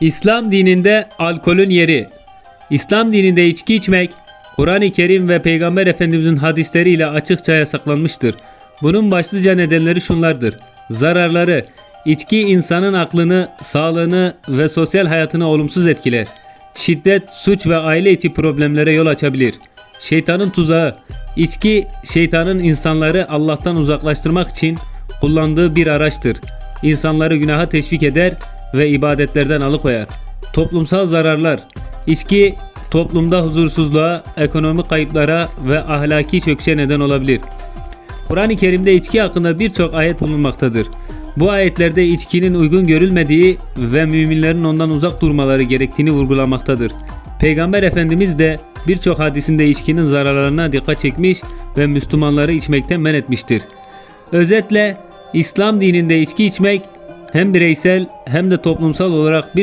İslam dininde alkolün yeri. İslam dininde içki içmek, Kur'an-ı Kerim ve Peygamber Efendimizin hadisleriyle açıkça yasaklanmıştır. Bunun başlıca nedenleri şunlardır. Zararları, içki insanın aklını, sağlığını ve sosyal hayatını olumsuz etkiler. Şiddet, suç ve aile içi problemlere yol açabilir. Şeytanın tuzağı, içki şeytanın insanları Allah'tan uzaklaştırmak için kullandığı bir araçtır. İnsanları günaha teşvik eder ve ibadetlerden alıkoyar. Toplumsal zararlar. İçki toplumda huzursuzluğa, ekonomik kayıplara ve ahlaki çöküşe neden olabilir. Kur'an-ı Kerim'de içki hakkında birçok ayet bulunmaktadır. Bu ayetlerde içkinin uygun görülmediği ve müminlerin ondan uzak durmaları gerektiğini vurgulamaktadır. Peygamber Efendimiz de birçok hadisinde içkinin zararlarına dikkat çekmiş ve Müslümanları içmekten men etmiştir. Özetle İslam dininde içki içmek hem bireysel hem de toplumsal olarak bir